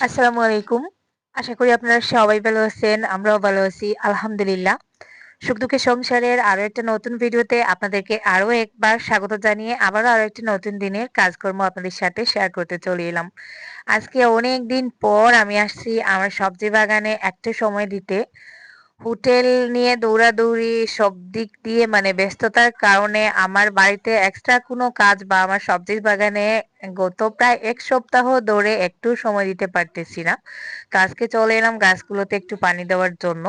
আসসালামু আলাইকুম। আশা করি আপনারা সবাই ভালো আছেন। আমরাও ভালো আছি, আলহামদুলিল্লাহ। সুখ-দুঃখের সংসারের আরও একটা নতুন ভিডিওতে আপনাদেরকে আরও একবার স্বাগত জানিয়ে আবারও আরও একটা নতুন দিনের কাজকর্ম আপনাদের সাথে শেয়ার করতে চলে এলাম। আজকে অনেক দিন পর আমি আসছি আমার সবজি বাগানে একটা সময় দিতে। হোটেল নিয়ে দৌড়াদৌড়ি সব দিক দিয়ে মানে ব্যস্ততার কারণে আমার বাড়িতে এক্সট্রা কোনো কাজ বা আমার সবজির বাগানে গত প্রায় এক সপ্তাহ ধরে একটু সময় দিতে পারতেছি না। তো আজকে চলে এলাম গাছগুলোতে একটু পানি দেওয়ার জন্য।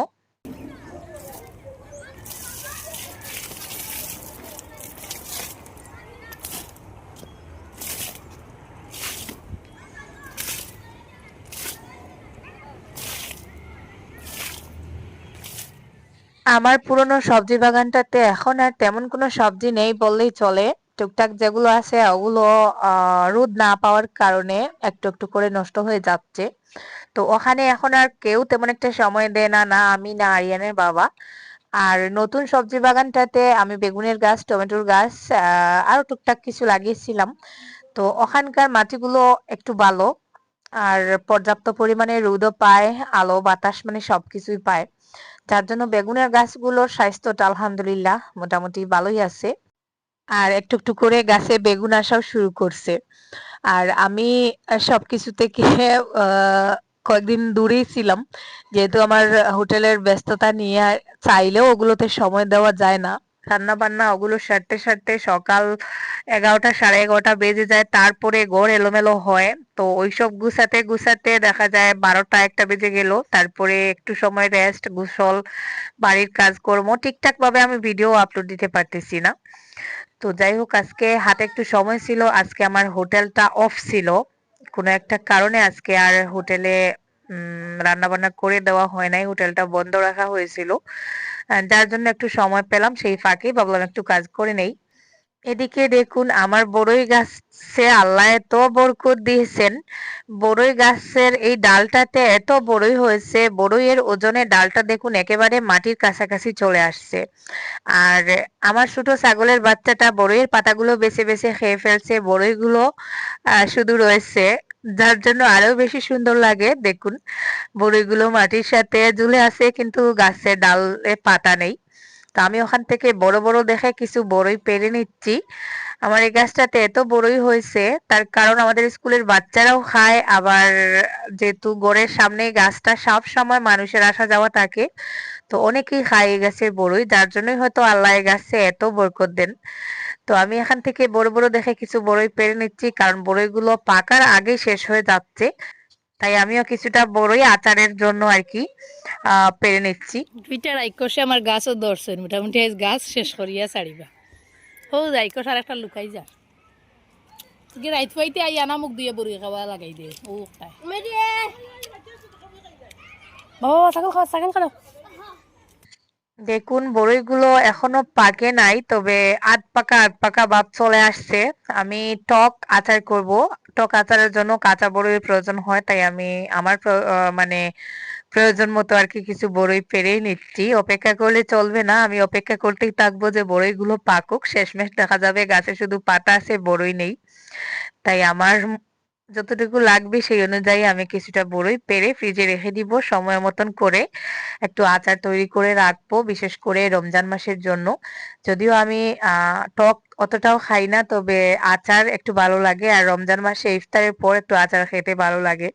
আমার পুরনো সবজি বাগানটাতে এখন আর তেমন কোনো সবজি নেই বললেই চলে। টুকটাক যেগুলো আছে, ওগুলো রোদ না পাওয়ার কারণে একটু একটু করে নষ্ট হয়ে যাচ্ছে। তো ওখানে এখন আর কেউ তেমন একটা সময় দেয় না না আমি, না আরিয়ানের বাবা। আর নতুন সবজি বাগানটাতে আমি বেগুনের গাছ, টমেটোর গাছ আরও টুকটাক কিছু লাগিয়েছিলাম। তো ওখানকার মাটিগুলো একটু ভালো, আর পর্যাপ্ত পরিমাণে রোদও পায়, আলো, বাতাস মানে সবকিছুই পায়। যার জন্য বেগুনের গাছগুলোর স্বাস্থ্যটা আলহামদুলিল্লাহ মোটামুটি ভালোই আছে। আর একটু একটু করে গাছে বেগুন আসাও শুরু করছে। আর আমি সবকিছু থেকে কয়েকদিন দূরেই ছিলাম। যেহেতু আমার হোটেলের ব্যস্ততা নিয়ে চাইলেও ওগুলোতে সময় দেওয়া যায় না। রান্না বান্না ওগুলো সারতে সারতে সকাল এগারোটা, সাড়ে এগারোটা বেজে যায়, তারপরে গড় এলোমেলো হয়। তো ওইসব গুছাতে গুছাতে দেখা যায় বারোটা একটা বেজে গেল। তারপরে একটু সময় রেস্ট গোসল, বাড়ির কাজকর্ম ঠিকঠাক ভাবে আমি ভিডিও আপলোড দিতে পারতেছি না। তো যাই হোক, আজকে হাতে একটু সময় ছিল, আজকে আমার হোটেলটা অফ ছিল। কোনো একটা কারণে আজকে আর হোটেলে রান্না বান্না করে দেওয়া হয় নাই, হোটেলটা বন্ধ রাখা হয়েছিল। যার জন্য একটু সময় পেলাম, সেই ফাঁকে ভাবলাম একটু কাজ করে নেই। এদিকে দেখুন, আমার বড়ই গাছে আল্লাহ এত বরকত দিয়েছেন। বড়ই গাছের এই ডালটাতে এত বড়ই হয়েছে বড়ইয়ের ওজনে ডালটা দেখুন একেবারে মাটির কাছাকাছি চলে আসছে। আর আমার ছোট ছাগলের বাচ্চাটা বড়ইয়ের পাতাগুলো বেছে বেছে খেয়ে ফেলছে, বড়ইগুলো শুধু রয়েছে। যার জন্য আরও বেশি সুন্দর লাগে, দেখুন। বড়ইগুলো মাটির সাথে ঝুলে আছে, কিন্তু গাছের ডালে পাতা নেই। তো আমি ওখান থেকে বড় বড় দেখে কিছু বড়ই পেরে নিচ্ছি। আমার এই গাছটাতে এত বড়ই হয়েছে, তার কারণ আমাদের স্কুলের বাচ্চারাও খায়, আবার যেহেতু গড়ের সামনে গাছটা সব সময় মানুষের আসা যাওয়া থাকে। তো অনেকেই খায় এই গাছের বড়ই যার জন্যই হয়তো আল্লাহ গাছে এত বরকত দেন। তো আমি এখান থেকে বড় বড় দেখে কিছু বড়ই পেরে নিচ্ছি কারণ বড়ইগুলো পাকার আগে শেষ হয়ে যাচ্ছে। তাই আমিও কিছুটা বড়ই আচারের জন্য আর কি পেরে নিচ্ছি। দুইটা রাইকসে আমার গাছও ধরছেন মোটামুটি গাছ শেষ করিয়া ছাড়িবা। ও রাইকস আর একটা লুকাই যা। রাইত পাইতে আই আনা মুখ দিয়ে বড়ি খাওয়া লাগাই দে। ও ও ছাগল খাওয়া ছাগল খাও। দেখুন বড়ইগুলো এখনও পাকে নাই, তবে আধ পাকা আধ পাকা ভাব চলে আসছে। আমি টক আচার করব। টক আচারের জন্য কাঁচা বড়ইয়ের প্রয়োজন হয়, তাই আমি আমার মানে প্রয়োজন মতো আর কি কিছু বড়ই পেরেই নিচ্ছি। অপেক্ষা করলে চলবে না, আমি অপেক্ষা করতেই থাকব যে বড়ইগুলো পাকুক। শেষমেশ দেখা যাবে গাছে শুধু পাতা আছে বড়ই নেই। তাই আমার যতটুকু লাগবে সেই অনুযায়ী আমি কিছুটা বড়ই পেরে ফ্রিজে রেখে দিব সময় মতন করে। একটু আচার তৈরি করে রাখব, বিশেষ করে রমজান মাসের জন্য। যদিও আমি টক অতটাও খাই না, তবে আচার একটু ভালো লাগে। আর রমজান মাসে ইফতারের পর একটু আচার খেতে ভালো লাগে।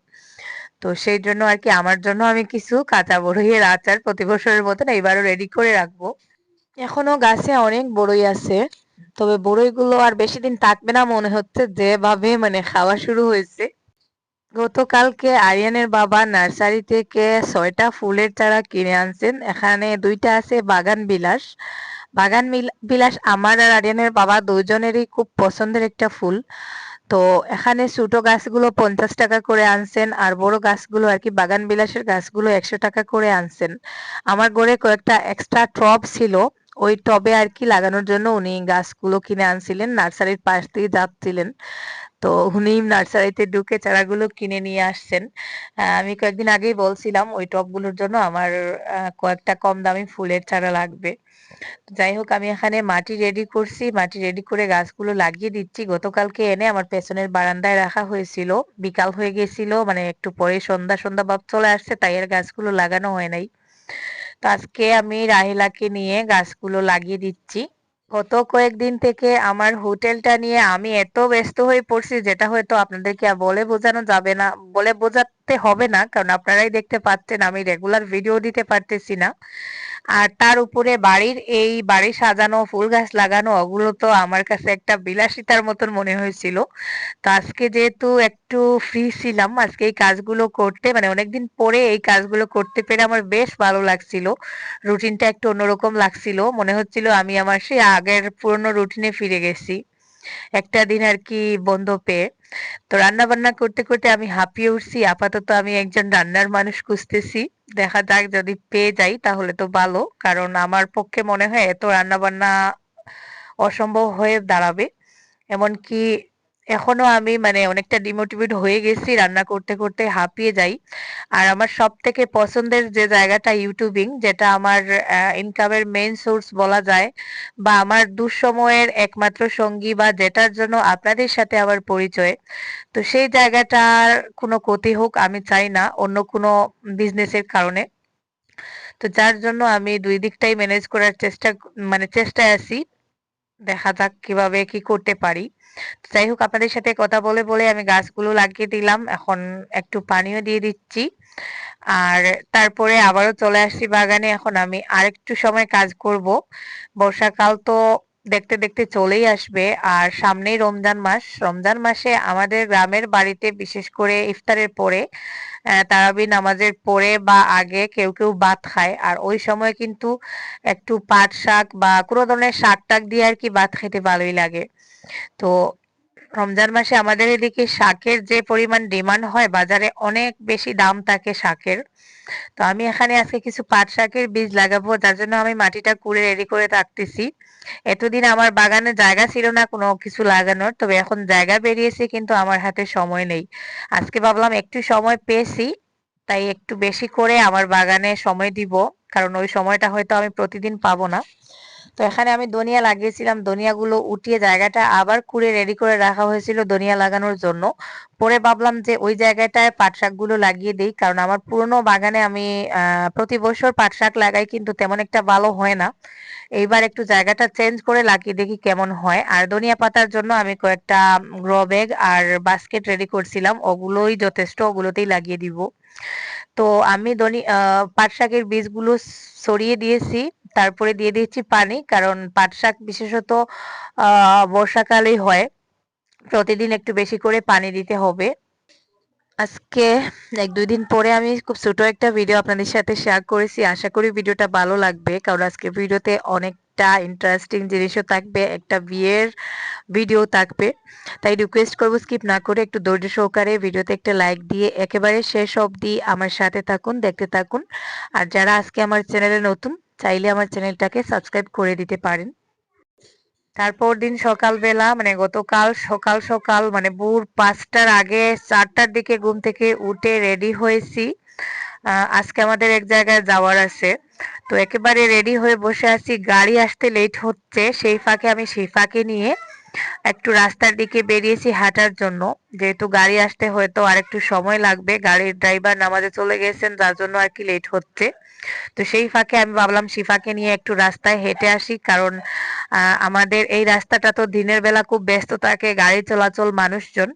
তো সেই জন্য আর কি, আমার জন্য আমি কিছু কাঁচা বড়ইয়ের আচার প্রতি বছরের মতন এইবারও রেডি করে রাখব। এখনও গাছে অনেক বড়ই আছে। তবে বড়ইগুলো আর বেশি দিন থাকবে না মনে হচ্ছে, যেভাবে মানে খাওয়া শুরু হয়েছে। গতকালকে আরিয়ানের বাবা নার্সারি থেকে ছয়টা ফুলের চারা কিনে আনছেন। এখানে দুইটা আছে বাগান বিলাস। বাগান বিলাস আমার আর আরিয়ানের বাবা দুজনেরই খুব পছন্দের একটা ফুল। তো এখানে ছোট গাছগুলো পঞ্চাশ টাকা করে আনছেন আর বড় গাছগুলো আর কি বাগান বিলাসের গাছগুলো একশো টাকা করে আনছেন। আমার ঘরে কয়েকটা এক্সট্রা টব ছিল। ওই টবে আর কি লাগানোর জন্য উনি গাছগুলো কিনে আনছিলেন, নার্সারির পাশ দিয়ে যাচ্ছিলেন। তো উনি নার্সারিতে ঢুকে চারাগুলো কিনে নিয়ে আসছেন। আমি কয়েকদিন আগেই বলছিলাম ওই টবগুলোর জন্য আমার কয়েকটা কম দামি ফুলের চারা লাগবে। যাই হোক, আমি এখানে মাটি রেডি করছি। মাটি রেডি করে গাছগুলো লাগিয়ে দিচ্ছি। গতকালকে এনে আমার পেছনের বারান্দায় রাখা হয়েছিল। বিকাল হয়ে গেছিল মানে একটু পরে সন্ধ্যা সন্ধ্যা ভাব চলে আসছে, তাই আর গাছগুলো লাগানো হয় নাই। আজকে আমি রাহিলাকে নিয়ে গাছগুলো লাগিয়ে দিচ্ছি। গত কয়েকদিন থেকে আমার হোটেলটা নিয়ে আমি এত ব্যস্ত হয়ে পড়ছি, যেটা হয়তো আপনাদেরকে আর বলে বোঝানো যাবে না, বলে বোঝাতে হবে না, কারণ আপনারাই দেখতে পাচ্ছেন আমি রেগুলার ভিডিও দিতে পারতেছি না। আর তার উপরে বাড়ির এই বাড়ি সাজানো, ফুল গাছ লাগানো, ওগুলো তো আমার কাছে একটা বিলাসিতার মতন মনে হয়েছিল। তো আজকে যেহেতু একটু ফ্রি ছিলাম, আজকে এই কাজগুলো করতে মানে অনেকদিন পরে এই কাজগুলো করতে পেরে আমার বেশ ভালো লাগছিল। রুটিনটা একটু অন্যরকম লাগছিল। মনে হচ্ছিল আমি আমার সেই আগের পুরনো রুটিনে ফিরে গেছি। একটা দিন আর কি বন্ধ পেয়ে। তো রান্না বান্না করতে করতে আমি হাঁপিয়ে উঠছি। আপাতত আমি একজন রান্নার মানুষ খুঁজতেছি। দেখা যাক যদি পেয়ে যাই তাহলে তো ভালো। কারণ আমার পক্ষে মনে হয় এত রান্না বান্না অসম্ভব হয়ে দাঁড়াবে। এমনকি এখনও আমি মানে অনেকটা ডিমোটিভেট হয়ে গেছি, রান্না করতে করতে হাঁপিয়ে যাই। আর আমার সব থেকে পছন্দের যে জায়গাটা ইউটিউবিং, যেটা আমার ইনকামের মেইন সোর্স বলা যায়, বা আমার দুঃসময়ের একমাত্র সঙ্গী বা যেটার জন্য আপনাদের সাথে আমার পরিচয়, তো সেই জায়গাটার কোনো ক্ষতি হোক আমি চাই না, অন্য কোনো বিজনেসের কারণে। তো যার জন্য আমি দুই দিকটাই ম্যানেজ করার চেষ্টা মানে চেষ্টায় আছি। দেখা যাক কীভাবে কি করতে পারি। যাই হোক, আপনাদের সাথে কথা বলে বলে আমি গাছগুলো লাগিয়ে দিলাম। এখন একটু পানিও দিয়ে দিচ্ছি। আর তারপরে আবারও চলে আসছি বাগানে। এখন আমি আর একটু সময় কাজ করব। বর্ষাকাল তো দেখতে দেখতে চলেই আসবে। আর সামনেই রমজান মাস। রমজান মাসে আমাদের গ্রামের বাড়িতে বিশেষ করে ইফতারের পরে তারাবি নামাজের পরে বা আগে কেউ কেউ ভাত খায়। আর ওই সময় কিন্তু একটু পাট শাক বা কোনো ধরনের শাক টাক দিয়ে আর কি ভাত খেতে ভালোই লাগে। তো রমজান মাসে আমাদের এদিকে শাকের যে পরিমাণ ডিমান্ড হয়, বাজারে অনেক বেশি দাম থাকে শাকের। তো আমি এখানে আজকে কিছু পাট শাকের বীজ লাগাবো, যার জন্য আমি মাটিটা কুড়ে রেডি করে রাখতেছি। এতদিন আমার বাগানে জায়গা ছিল না কোনো কিছু লাগানোর, তবে এখন জায়গা বেরিয়েছে কিন্তু আমার হাতে সময় নেই। আজকে ভাবলাম একটু সময় পেয়েছি, তাই একটু বেশি করে আমার বাগানে সময় দিব, কারণ ওই সময়টা হয়তো আমি প্রতিদিন পাবো না। তো এখানে আমি ধনিয়া লাগিয়েছিলাম। ধনিয়াগুলো উঠিয়ে জায়গাটা আবার কুড়ে রেডি করে রাখা হয়েছিল ধনিয়া লাগানোর জন্য। পরে ভাবলাম যে ওই জায়গাটায় পাট শাকগুলো লাগিয়ে দিই, কারণ আমার পুরনো বাগানে আমি প্রতি বছর পাট শাক লাগাই, কিন্তু তেমন একটা ভালো হয় না। এইবার একটু জায়গাটা চেঞ্জ করে লাগিয়ে দেখি কেমন হয়। আর ধনিয়া পাতার জন্য আমি কয়েকটা গ্রো ব্যাগ আর বাস্কেট রেডি করছিলাম। ওগুলোই যথেষ্ট, ওগুলোতেই লাগিয়ে দিব। তো আমি ধনি পাট শাকের বীজগুলো ছড়িয়ে দিয়েছি। তারপরে দিয়ে দিচ্ছি পানি, কারণ পাট শাক বিশেষত বর্ষাকালেই হয়। প্রতিদিন একটু বেশি করে পানি দিতে হবে। আজকে, এক দুই দিন পরে আমি খুব ছোট একটা ভিডিও আপনাদের সাথে শেয়ার করেছি। আশা করি ভিডিওটা ভালো লাগবে, কারণ আজকে ভিডিওতে অনেকটা ইন্টারেস্টিং জিনিসও থাকবে, একটা বিয়ের ভিডিও থাকবে। তাই রিকোয়েস্ট করব স্কিপ না করে একটু ধৈর্য সহকারে ভিডিওতে একটা লাইক দিয়ে একেবারে শেষ অবধি আমার সাথে থাকুন, দেখতে থাকুন। আর যারা আজকে আমার চ্যানেলে নতুন চাইলে আমার চ্যানেলটাকে সাবস্ক্রাইব করে দিতে পারেন। তারপর দিন সকালবেলা মানে গতকাল সকাল সকাল মানে ভোর পাঁচটার আগে চারটার দিকে ঘুম থেকে উঠে রেডি হয়েছি। আজকে আমাদের এক জায়গায় যাওয়ার আছে। তো একেবারে রেডি হয়ে বসে আছি। গাড়ি আসতে লেট হচ্ছে। সেই ফাঁকে আমি সেই ফাঁকে নিয়ে একটু রাস্তার দিকে বেরিয়েছি হাঁটার জন্য। যেহেতু গাড়ি আসতে হয়তো আর একটু সময় লাগবে, গাড়ির ড্রাইভার নামাজে চলে গেছেন, যার জন্য আর কি লেট হচ্ছে। তো সেই ফাঁকে আমি ভাবলাম শিফাকে নিয়ে একটু রাস্তায় হেঁটে আসি, কারণ আমাদের এই রাস্তাটা তো দিনের বেলা খুব ব্যস্ত থাকে, গাড়ি চলাচল মানুষজন।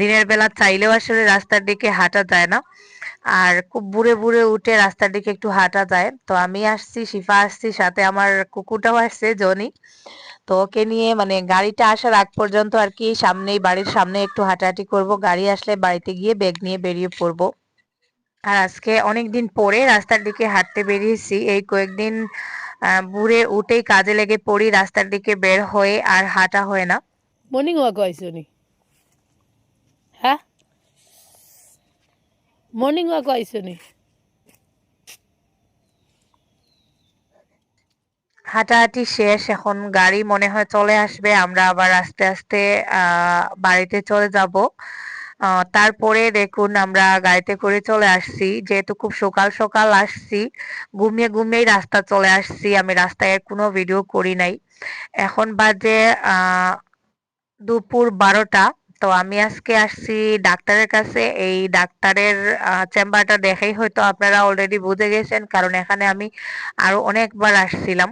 দিনের বেলা চাইলেও আসলে রাস্তার দিকে হাঁটা যায় না। আর খুব বুড়ে বুড়ে উঠে রাস্তার দিকে একটু হাঁটা যায়। তো আমি আসছি, শিফা আসছি, সাথে আমার কুকুরটাও আসছে, জনি। তো ওকে নিয়ে মানে গাড়িটা আসার আগ পর্যন্ত আর কি সামনেই বাড়ির সামনে একটু হাঁটাহাঁটি করব। গাড়ি আসলে বাড়িতে গিয়ে ব্যাগ নিয়ে বেরিয়ে পড়ব। আর আজকে অনেক দিন পরে রাস্তার দিকে হাঁটতে বেরিয়েছি। এই কয়েকদিন বুড়ে উঠেই কাজে লেগে পড়ি, রাস্তার দিকে বের হয়ে আর হাঁটা হয় না। মর্নিং ওয়াক আইছো নি হ্যাঁ? মর্নিং ওয়াক আইছো নি হাঁটাহাঁটি শেষ, এখন গাড়ি মনে হয় চলে আসবে, আমরা আবার আস্তে আস্তে বাড়িতে চলে যাব। তারপরে দেখুন আমরা গাড়িতে করে চলে আসছি, যেহেতু খুব সকাল সকাল আসছি, ঘুমিয়ে ঘুমিয়েই রাস্তা চলে আসছি, আমি রাস্তায় কোনো ভিডিও করি নাই। এখন বাজে দুপুর বারোটা। তো আমি আজকে আসছি ডাক্তারের কাছে। এই ডাক্তারের চেম্বারটা দেখেই হয়তো আপনারা অলরেডি বুঝে গেছেন, কারণ এখানে আমি আরও অনেকবার আসছিলাম।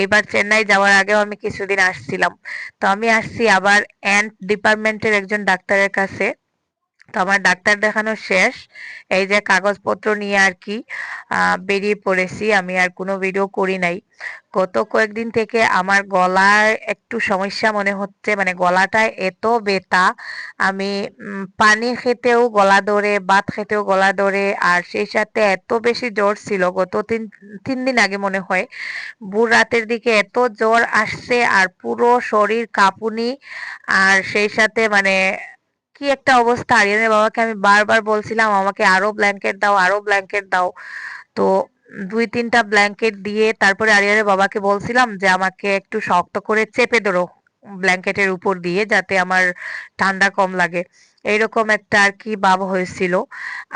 এইবার চেন্নাই যাওয়ার আগেও আমি কিছুদিন আসছিলাম। তো আমি আসছি আবার অ্যান্ড ডিপার্টমেন্টের একজন ডাক্তারের কাছে। তো আমার ডাক্তার দেখানো শেষ। এই যে কাগজপত্র নিয়ে আর কি বেরিয়ে পড়েছি। আমি আর কোনো ভিডিও করি নাই। গত কয়েকদিন থেকে আমার গলার একটু সমস্যা মনে হচ্ছে। মানে গলাটা এত বেতা আমি পানি খেতেও গলা ধরে ভাত খেতেও গলা ধরে। আর সেই সাথে এত বেশি জ্বর ছিল। গত তিন তিন দিন আগে মনে হয়। ভোর রাতের দিকে এত জ্বর আসছে। আর পুরো শরীর কাঁপুনি। আর সেই সাথে মানে কি একটা অবস্থা? আরিয়ানের বাবাকে আমি বারবার বলছিলাম, আমাকে আরও ব্ল্যাঙ্কেট দাও, আরও ব্ল্যাঙ্কেট দাও। তো দুই, তিনটা ব্ল্যাঙ্কেট দিয়ে তারপরে আরিয়ানের বাবাকে বলছিলাম যে, আমাকে একটু শক্ত করে চেপে ধরো ব্ল্যাঙ্কেটের উপর দিয়ে যাতে আমার ঠান্ডা কম লাগে। এইরকম একটা আর কি ভাব হয়েছিল।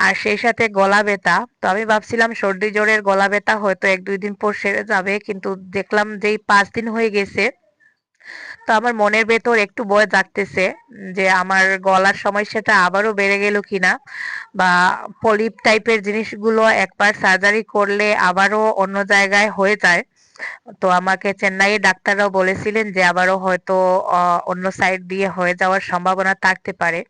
আর সেই সাথে গলা ব্যথা। তো আমি ভাবছিলাম, সর্দি জ্বরের গলা ব্যথা হয়তো এক, দুই দিন পর সেরে যাবে, কিন্তু দেখলাম যে এই পাঁচ দিন হয়ে গেছে তো আমার মনের ভেতর একটু ভয় জাগতেছে যে আমার গলার সমস্যাটা আবারও বেড়ে গেল কিনা বা পলিপ টাইপের জিনিসগুলো একবার সার্জারি করলে আবারও অন্য জায়গায় হয়ে যায়। তো আমাকে চেন্নাইয়ের ডাক্তাররাও বলেছিলেন যে আবারও হয়তো অন্য সাইড দিয়ে হয়ে যাওয়ার সম্ভাবনা থাকতে পারে।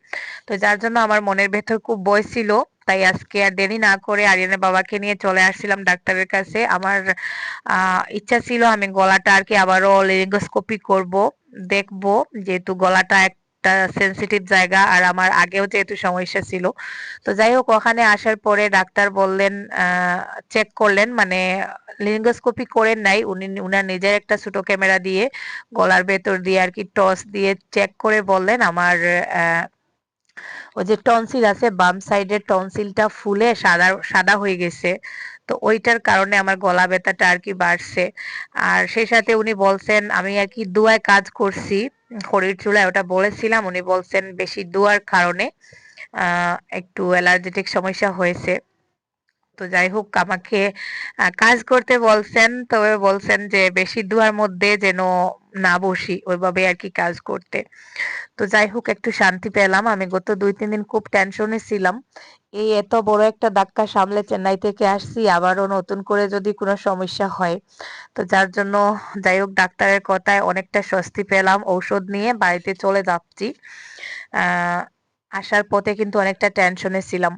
তো যার জন্য আমার মনের ভেতর খুব ভয় ছিল। তাই আজকে আর দেরি না করে আরিয়ানের বাবাকে নিয়ে চলে আসছিলাম ডাক্তারের কাছে। আমার ইচ্ছা ছিল আমি গলাটা আর কি আবারও লেরিঙ্গোস্কোপি করব। দেখব যেহেতু গলাটা একটা সেনসিটিভ জায়গা আর আমার আগেও যেহেতু সমস্যা ছিল। তো যাই হোক, ওখানে আসার পরে ডাক্তার বললেন চেক করলেন মানে লিঙ্গোস্কোপি করেন নাই। উনি, উনার নিজের একটা ছোট ক্যামেরা দিয়ে গলার ভেতর দিয়ে আর কি টস দিয়ে চেক করে বললেন, আমার ওই যে টনসিল আছে, বাম সাইডের টনসিলটা ফুলে সাদা সাদা হয়ে গেছে। তো ওইটার কারণে আমার গলা ব্যথাটা আর কি বাড়ছে। আর সেই সাথে উনি বলছেন, আমি আর কি দুয়ায় কাজ করছি খড়ির চুলায়। ওটা বলেছিলাম, উনি বলছেন বেশি দুয়ার কারণে একটু অ্যালার্জেটিক সমস্যা হয়েছে। তো যাই হোক, আমাকে কাজ করতে বলছেন, তবে বলছেন যে বেশি দুয়ার মধ্যে যেন না বসি, ওইভাবে আর কি কাজ করতে। তো যাই হোক, একটু শান্তি পেলাম। আমি গত দুই, তিন দিন খুব টেনশনে ছিলাম। এই এত বড় একটা ধাক্কা সামলে চেন্নাই থেকে আসছি, আবারও নতুন করে যদি কোনো সমস্যা হয়। তো যার জন্য যাই হোক, ডাক্তারের কথায় অনেকটা স্বস্তি পেলাম, ঔষধ নিয়ে বাড়িতে চলে যাচ্ছি। আসার পথে কিন্তু অনেকটা টেনশনে ছিলাম।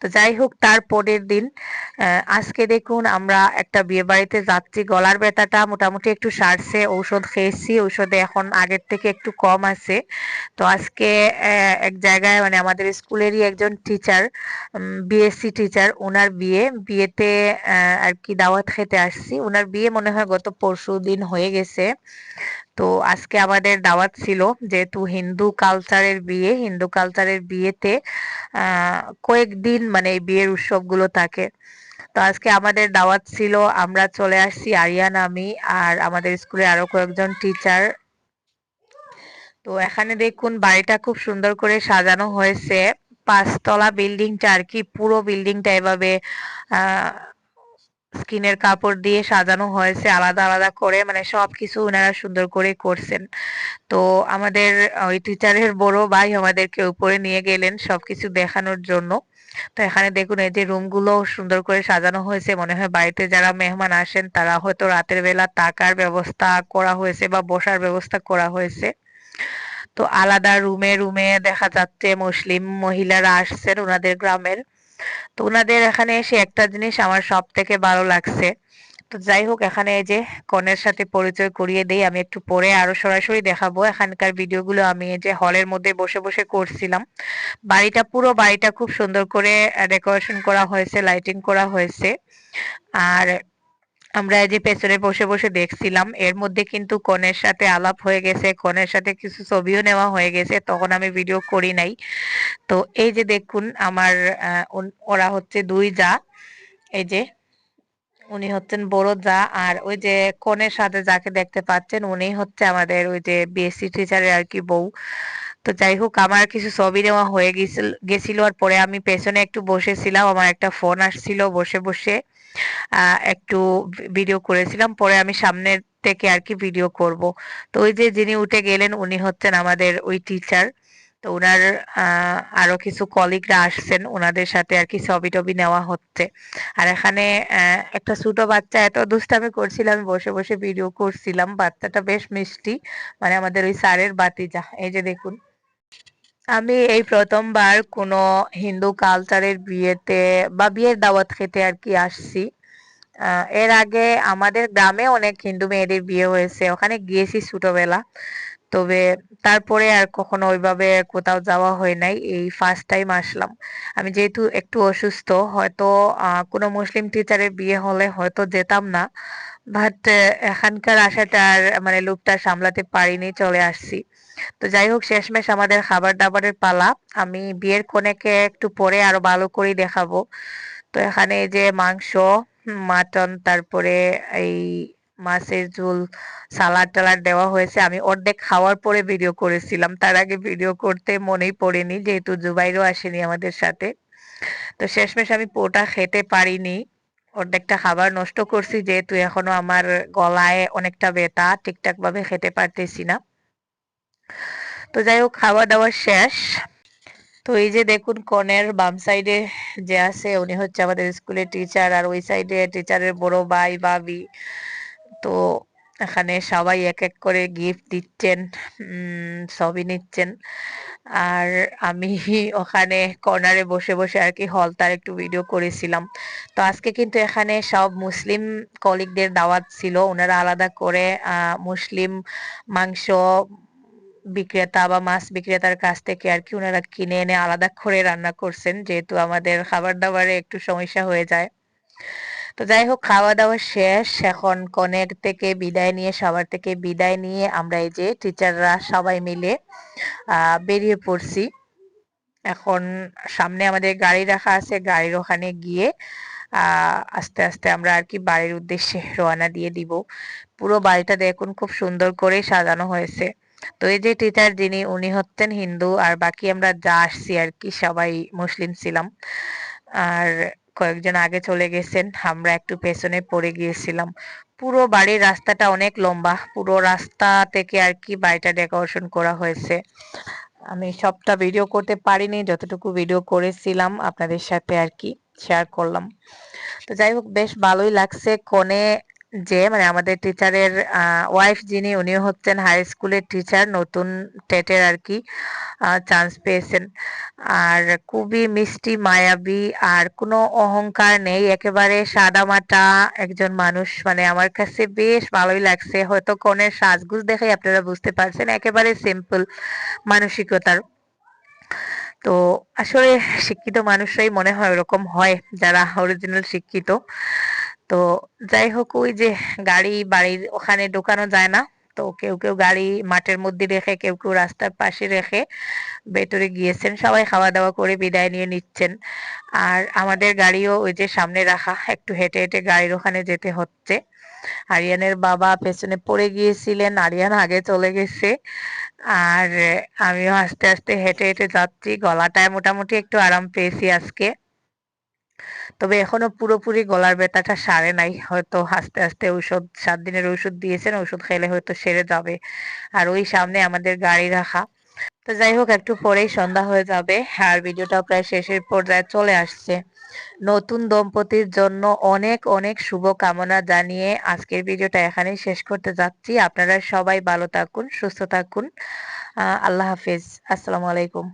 তো যাই হোক, তার পরের দিন আজকে দেখুন আমরা একটা বিয়ে বাড়িতে যাচ্ছি গলার ব্যথাটা মোটামুটি একটু সারছে, ঔষধ খেয়েছি, ঔষধে এখন আগের থেকে একটু কম আছে। তো আজকে এক জায়গায় মানে আমাদের স্কুলেরই একজন টিচার বিএসসি টিচার ওনার বিয়ে, বিয়েতে আর কি দাওয়াত খেতে আসছি। ওনার বিয়ে মনে হয় গত পরশু দিন হয়ে গেছে। তো আজকে আমাদের দাওয়াত ছিল যেহেতু হিন্দু কালচারের বিয়ে, হিন্দু কালচারের বিয়েতে, আহ কয়েকদিন মানে এই বিয়ের উৎসবগুলো থাকে। তো আজকে আমাদের দাওয়াত ছিল, আমরা চলে আসছি আরিয়ান, আমি আর আমাদের স্কুলে আরও কয়েকজন টিচার তো এখানে দেখুন, বাড়িটা খুব সুন্দর করে সাজানো হয়েছে। পাঁচতলা বিল্ডিংটা আর কি, পুরো বিল্ডিংটা এভাবে স্কিনের কাপড় দিয়ে সাজানো হয়েছে, আলাদা আলাদা করে মানে সবকিছু ওনারা সুন্দর করে করছেন। তো আমাদের, ওই টিচারের বড় ভাই আমাদেরকে উপরে নিয়ে গেলেন সবকিছু দেখানোর জন্য। তো এখানে দেখুন, এই যে রুমগুলো সুন্দর করে সাজানো হয়েছে, মনে হয় বাড়িতে যারা মেহমান আসেন, তারা হয়তো রাতের বেলা থাকার ব্যবস্থা করা হয়েছে বা বসার ব্যবস্থা করা হয়েছে। তো আলাদা রুমে রুমে দেখা যাচ্ছে মুসলিম মহিলারা আসছেন ওনাদের গ্রামের। তো ওনাদের এখানে এসে একটা জিনিস আমার সব থেকে ভালো লাগছে তো যাই হোক, এখানে এই যে কনের সাথে পরিচয় করিয়ে দেই, আমি একটু পরে আরও সরাসরি দেখাবো। এখানকার ভিডিওগুলো আমি এই যে হলের মধ্যে বসে বসে করছিলাম। বাড়িটা, পুরো বাড়িটা খুব সুন্দর করে ডেকোরেশন করা হয়েছে লাইটিং করা হয়েছে। আর আমরা এই যে পেছনে বসে বসে দেখছিলাম, এর মধ্যে কিন্তু কনের সাথে আলাপ হয়ে গেছে, কনের সাথে কিছু ছবিও নেওয়া হয়ে গেছে, তখন আমি ভিডিও করি নাই। তো এই যে দেখুন, আমার ওরা হচ্ছে দুই যা, এই যে উনি হচ্ছেন বড় আর ওই যে কনের সাথে যাকে দেখতে পাচ্ছেন, উনি হচ্ছে আমাদের ওই যে বিএসসি টিচারের আর কি বউ। তো যাই হোক, আমার কিছু ছবি নেওয়া হয়ে গেছিল গেছিল আর পরে আমি পেছনে একটু বসেছিলাম, আমার একটা ফোন আসছিল বসে বসে একটু ভিডিও করেছিলাম, পরে আমি সামনের থেকে আর কি ভিডিও করব। তো ওই যে যিনি উঠে গেলেন, উনি হচ্ছেন আমাদের ওই টিচার তো ওনার আরও কিছু কলিগরা আসছেন ওনাদের সাথে আর কি ছবি টবি নেওয়া হচ্ছে। আর এখানে একটা ছোট বাচ্চা এত দুষ্টামি করছিল আমি বসে বসে ভিডিও করছিলাম, বাচ্চাটা বেশ মিষ্টি মানে আমাদের ওই স্যারের বাতিজা, এই যে দেখুন। আমি এই প্রথমবার কোনো হিন্দু কালচারের বিয়েতে বা বিয়ের দাওয়াত খেতে আর কি আসছি। এর আগে আমাদের গ্রামে অনেক হিন্দু মেয়েদের বিয়ে হয়েছে, ওখানে গিয়েছি ছোটবেলা। তবে তারপরে আর কখনো ওইভাবে কোথাও যাওয়া হয় নাই, এই ফার্স্ট টাইম আসলাম। আমি যেহেতু একটু অসুস্থ, হয়তো কোনো মুসলিম টিচারের বিয়ে হলে হয়তো যেতাম না বাট এখানকার আশাটার মানে লোকটা সামলাতে পারিনি, চলে আসছি। তো যাই হোক, শেষমেশ আমাদের খাবার দাবারের পালা, আমি বিয়ের কনেকে একটু পরে আরও ভালো করে দেখাবো। তো এখানে যে মাংস মাটন, তারপরে এই মাছের ঝোল সালাড টালাড দেওয়া হয়েছে। আমি অর্ধেক খাওয়ার পরে ভিডিও করেছিলাম। তার আগে ভিডিও করতে মনেই পড়েনি, যেহেতু জুবাইরও আসেনি আমাদের সাথে। তো শেষমেশ আমি পোটা খেতে পারিনি। অর্ধেকটা খাবার নষ্ট করছি, যেহেতু এখনও আমার গলায় অনেকটা ব্যথা ঠিকঠাক ভাবে খেতে পারতেছি না। তো যাই হোক, খাওয়া দাওয়া শেষ। তো এই যে দেখুন, কনের বাম সাইডে যে আছে, উনি হচ্ছে আমাদের স্কুলের টিচার আর ওই সাইডে টিচারের বড় ভাই, ভাবি। তো এখানে সবাই এক এক করে গিফট দিচ্ছেন ছবি নিচ্ছেন। আর আমি ওখানে কর্নারে বসে বসে আর কি হল তার একটু ভিডিও করেছিলাম। তো আজকে কিন্তু এখানে সব মুসলিম কলিগদের দাওয়াত ছিল। ওনারা আলাদা করে আহ মুসলিম মাংস বিক্রেতা বা মাছ বিক্রেতার কাছ থেকে আর কি ওনারা কিনে এনে আলাদা করে রান্না করছেন। যেহেতু আমাদের খাবার দাবারে একটু সমস্যা হয়ে যায়। তো যাই হোক খাওয়া দাওয়া শেষ। এখন কনের থেকে বিদায় নিয়ে, সবার থেকে বিদায় নিয়ে আমরা এই যে টিচাররা সবাই মিলে বেরিয়ে পড়ছি। এখন সামনে আমাদের গাড়ি রাখা আছে, গাড়ির ওখানে গিয়ে আস্তে আস্তে আমরা আর কি বাড়ির উদ্দেশ্যে রওনা দিয়ে দিব। পুরো বাড়িটা দেখুন খুব সুন্দর করে সাজানো হয়েছে। তো এই যে টিচার যিনি, উনি হচ্ছেন হিন্দু, আর বাকি আমরা যা আসছি আর কি সবাই মুসলিম ছিলাম। আর কয়েকজন আগে চলে গেছেন, আমরা একটু পেছনে পড়ে গিয়েছিলাম। পুরো বাড়ির রাস্তাটা অনেক লম্বা, পুরো রাস্তা থেকে আর কি বাড়িটা ডেকোরেশন করা হয়েছে। আমি সবটা ভিডিও করতে পারিনি, যতটুকু ভিডিও করেছিলাম আপনাদের সাথে আর কি শেয়ার করলাম। তো যাই হোক, বেশ ভালোই লাগছে। কোণে যে মানে আমাদের টিচারের ওয়াইফ যিনি উনি হচ্ছেন হাই স্কুলের টিচার নতুন টেটের আর কি চান্স পেয়েছেন। আর খুবই মিষ্টি, মায়াবী, আর কোনো অহংকার নেই, একেবারে সাদামাটা একজন মানুষ। মানে আমার কাছে বেশ ভালোই লাগছে, হয়তো কনের সাজগুজ দেখে আপনারা বুঝতে পারছেন, একেবারে সিম্পল মানসিকতার। তো আসলে শিক্ষিত মানুষরাই মনে হয় ওরকম হয়, যারা অরিজিনাল শিক্ষিত। তো যাই হোক, ওই যে গাড়ি বাড়ির ওখানে ঢোকানো যায় না। তো কেউ কেউ গাড়ি মাঠের মধ্যে রেখে, কেউ কেউ রাস্তার পাশে রেখে ভেতরে গিয়েছেন। সবাই খাওয়া দাওয়া করে বিদায় নিয়ে নিচ্ছেন। আর আমাদের গাড়িও ওই যে সামনে রাখা, একটু হেঁটে হেঁটে গাড়ির ওখানে যেতে হচ্ছে। আরিয়ানের বাবা পেছনে পড়ে গিয়েছিলেন, আরিয়ান আগে চলে গেছে। আর আমিও আস্তে আস্তে হেঁটে হেঁটে যাচ্ছি। গলাটায় মোটামুটি একটু আরাম পেয়েছি আজকে। তবে এখনও পুরোপুরি গলার ব্যথাটা সারে নাই। হয়তো আস্তে আস্তে ঔষধ সাত দিনের ঔষধ দিয়েছেন ওষুধ খেলে হয়তো সেরে যাবে। আর ওই সামনে আমাদের গাড়ি রাখা। তো যাই হোক, একটু পরেই সন্ধ্যা হয়ে যাবে আর ভিডিওটা প্রায় শেষের পর্যায়ে চলে আসছে। নতুন দম্পতির জন্য অনেক অনেক শুভ কামনা জানিয়ে আজকের ভিডিওটা এখানেই শেষ করতে যাচ্ছি। আপনারা সবাই ভালো থাকুন, সুস্থ থাকুন। আল্লাহ হাফিজ। আসসালামু আলাইকুম।